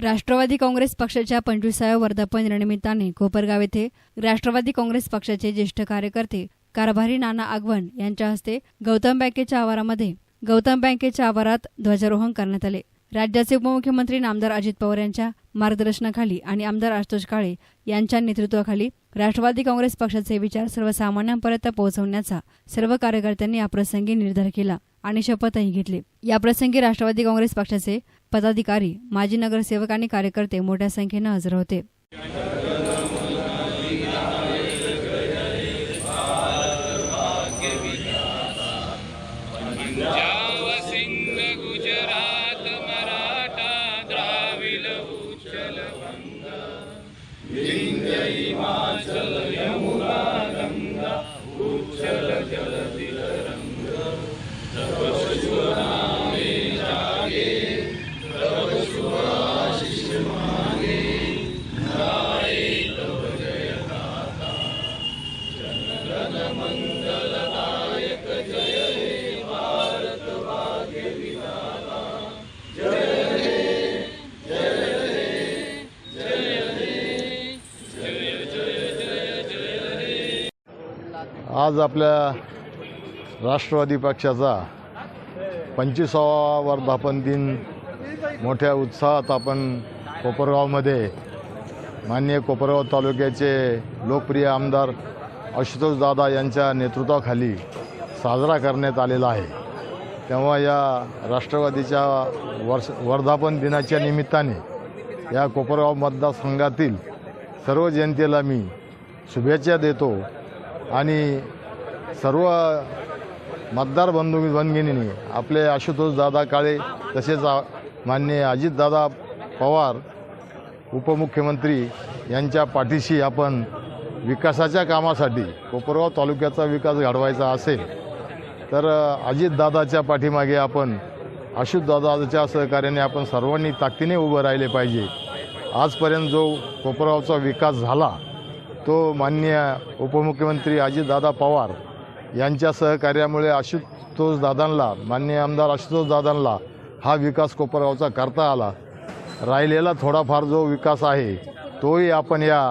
राष्ट्रवादी काँग्रेस पक्षाच्या पंचवीसाव्या वर्धापन दिनानिमित्ताने कोपरगाव येथे राष्ट्रवादी काँग्रेस पक्षाचे ज्येष्ठ कार्यकर्ते कारभारी नाना आगवण यांच्या हस्ते गौतम बँकेच्या आवारामध्ये गौतम बँकेच्या आवारात ध्वजारोहण करण्यात आले. राज्याचे उपमुख्यमंत्री नामदार अजित पवार यांच्या मार्गदर्शनाखाली आणि आमदार आशुतोष काळे यांच्या नेतृत्वाखाली राष्ट्रवादी काँग्रेस पक्षाचे विचार सर्वसामान्यांपर्यंत पोहोचवण्याचा सर्व कार्यकर्त्यांनी याप्रसंगी निर्धार केला आणि शपथही घेतली. याप्रसंगी राष्ट्रवादी काँग्रेस पक्षाचे पदाधिकारी माजी नगरसेवक आणि कार्यकर्ते मोठ्या संख्येनं हजर होते. पंजाब आज आपल्या राष्ट्रवादी पक्षाचा पंचवीसावा वर्धापन दिन मोठ्या उत्साहात आपण कोपरगावमध्ये माननीय कोपरगाव तालुक्याचे लोकप्रिय आमदार आशुतोष दादा यांच्या नेतृत्वाखाली साजरा करण्यात आलेला आहे. तेव्हा या राष्ट्रवादीच्या वर्ष वर्धापन दिनाच्या निमित्ताने या कोपरगाव मतदारसंघातील सर्व जनतेला मी शुभेच्छा देतो. आणि सर्व मतदार बंधू भगिनींनी आपले आशुतोष दादा काळे तसेच माननीय अजितदादा पवार उपमुख्यमंत्री यांच्या पाठीशी आपण विकासाच्या कामासाठी कोपरगाव तालुक्याचा विकास घडवायचा असेल तर अजितदादाच्या पाठीमागे आपण अशुतदादाच्या सहकार्याने आपण सर्वांनी ताकदीने उभं राहिले पाहिजे. आजपर्यंत जो कोपरगावचा विकास झाला तो माननीय उपमुख्यमंत्री अजितदादा पवार यांच्या सहकार्यामुळे आशुतोष दादांना माननीय आमदार आशुतोष दादांना हा विकास कोपरगावचा करता आला. राहिलेला थोडाफार जो विकास आहे तोही आपण या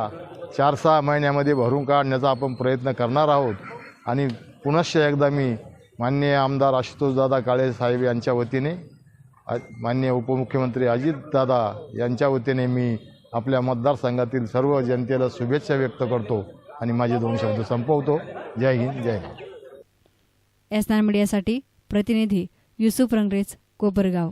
चार सहा महिन्यामध्ये भरून काढण्याचा आपण प्रयत्न करणार आहोत. आणि पुनश्च एकदा मी माननीय आमदार आशुतोषदादा काळे साहेब यांच्या वतीने मान्य माननीय उपमुख्यमंत्री अजितदादा यांच्या वतीने मी आपल्या मतदारसंघातील सर्व जनतेला शुभेच्छा व्यक्त करतो आणि माझे दोन शब्द संपवतो. जय हिंद जय महाराष्ट्र एस मीडियासाठी प्रतिनिधी युसुफ रंगरेज कोपरगाव.